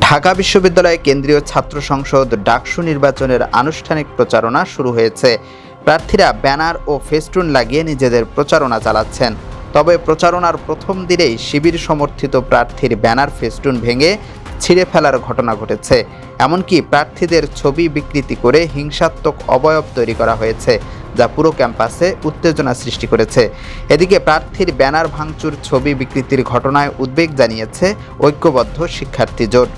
ঢাকা বিশ্ববিদ্যালয়ে কেন্দ্রীয় ছাত্র সংসদ ডাকসু নির্বাচনের আনুষ্ঠানিক প্রচারণা শুরু হয়েছে। প্রার্থীরা ব্যানার ও ফেস্টুন লাগিয়ে নিজেদের প্রচারণা চালাচ্ছেন। তবে প্রচারণার প্রথম দিনেই শিবির সমর্থিত প্রার্থীর ব্যানার ফেস্টুন ভেঙে ছিঁড়ে ফেলার ঘটনা ঘটেছে। এমনকি প্রার্থীদের ছবি বিকৃতি করে হিংসাত্মক অবয়ব তৈরি করা হয়েছে, যা পুরো ক্যাম্পাসে উত্তেজনা সৃষ্টি করেছে। এদিকে প্রার্থীর ব্যানার ভাঙচুর, ছবি বিকৃতির ঘটনায় উদ্বেগ জানিয়েছে ঐক্যবদ্ধ শিক্ষার্থী জোট।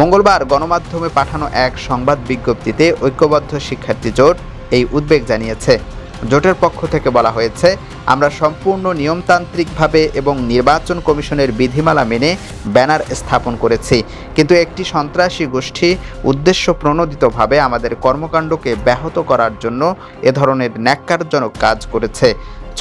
মঙ্গলবার গণমাধ্যমে পাঠানো এক সংবাদ বিজ্ঞপ্তিতে ঐক্যবদ্ধ শিক্ষার্থী জোট এই উদ্বেগ জানিয়েছে। জোটের পক্ষ থেকে বলা হয়েছে, আমরা সম্পূর্ণ নিয়মতান্ত্রিকভাবে এবং নির্বাচন কমিশনের বিধিমালা মেনে ব্যানার স্থাপন করেছি। কিন্তু একটি সন্ত্রাসী গোষ্ঠী উদ্দেশ্য প্রণোদিতভাবে আমাদের কর্মকাণ্ডকে ব্যাহত করার জন্য এ ধরনের ন্যাক্কারজনক কাজ করেছে।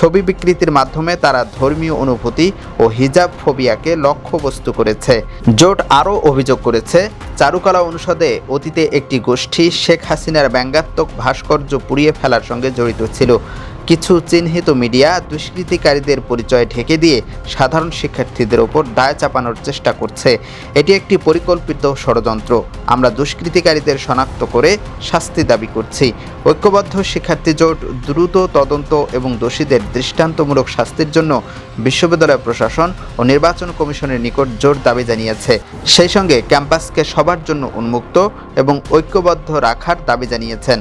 ছবি বিকৃতির মাধ্যমে তারা ধর্মীয় অনুভূতি ও হিজাব ফোবিয়াকে লক্ষ্যবস্তু করেছে। জোট আরও অভিযোগ করেছে, চারুকলা অনুষদে অতীতে একটি গোষ্ঠী শেখ হাসিনার ব্যঙ্গাত্মক ভাস্কর্য পুড়িয়ে ফেলার সঙ্গে জড়িত ছিল। কিছু চিহ্নিত মিডিয়া দুষ্কৃতিকারীদের পরিচয় ঢেকে দিয়ে সাধারণ শিক্ষার্থীদের ওপর দায় চাপানোর চেষ্টা করছে। এটি একটি পরিকল্পিত ষড়যন্ত্র। আমরা দুষ্কৃতিকারীদের শনাক্ত করে শাস্তি দাবি করছি। ঐক্যবদ্ধ শিক্ষার্থী জোট দ্রুত তদন্ত এবং দোষীদের দৃষ্টান্তমূলক শাস্তির জন্য বিশ্ববিদ্যালয় প্রশাসন ও নির্বাচন কমিশনের নিকট জোর দাবি জানিয়েছে। সেই সঙ্গে ক্যাম্পাসকে সবার জন্য উন্মুক্ত এবং ঐক্যবদ্ধ রাখার দাবি জানিয়েছেন।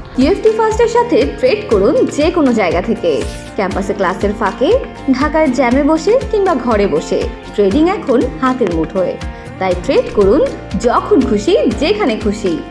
সাথে ট্রেড করুন যে কোনো জায়গা ক্যাম্পাসে ক্লাসের ফাঁকে, ঢাকার জ্যামে বসে কিংবা ঘরে বসে। ট্রেডিং এখন হাতের মুঠোয়। তাই ট্রেড করুন যখন খুশি, যেখানে খুশি।